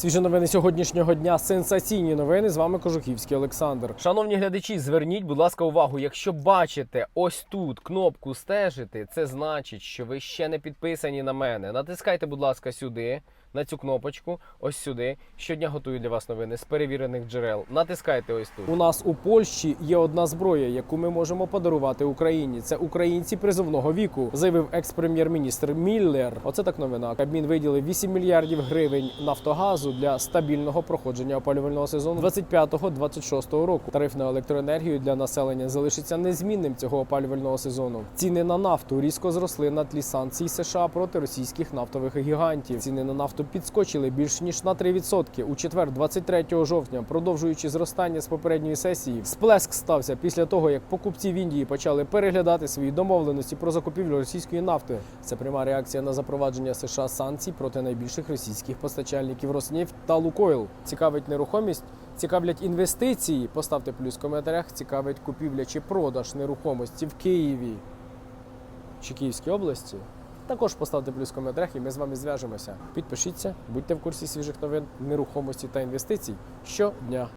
Свіжі новини сьогоднішнього дня. Сенсаційні новини. З вами Кожухівський Олександр. Шановні глядачі, зверніть, будь ласка, увагу. Якщо бачите ось тут кнопку стежити, це значить, що ви ще не підписані на мене. Натискайте, будь ласка, сюди. На цю кнопочку, ось сюди. Щодня готую для вас новини з перевірених джерел. Натискайте ось тут. У нас у Польщі є одна зброя, яку ми можемо подарувати Україні. Це українці призовного віку, заявив екс-прем'єр-міністр Міллер. Оце так новина. Кабмін виділив 8 мільярдів гривень Нафтогазу для стабільного проходження опалювального сезону 25-26 року. Тариф на електроенергію для населення залишиться незмінним цього опалювального сезону. Ціни на нафту різко зросли на тлі санкцій США проти російських нафтових гігантів. Ціни на нафту підскочили більш ніж на 3%. У четвер, 23 жовтня, продовжуючи зростання з попередньої сесії, сплеск стався після того, як покупці в Індії почали переглядати свої домовленості про закупівлю російської нафти. Це пряма реакція на запровадження США санкцій проти найбільших російських постачальників Роснефть та Лукойл. Цікавить нерухомість. Цікавлять інвестиції. Поставте плюс в коментарях. Цікавить купівля чи продаж нерухомості в Києві чи Київській області. Також поставте плюс в коментарях, і ми з вами зв'яжемося. Підпишіться, будьте в курсі свіжих новин нерухомості та інвестицій щодня.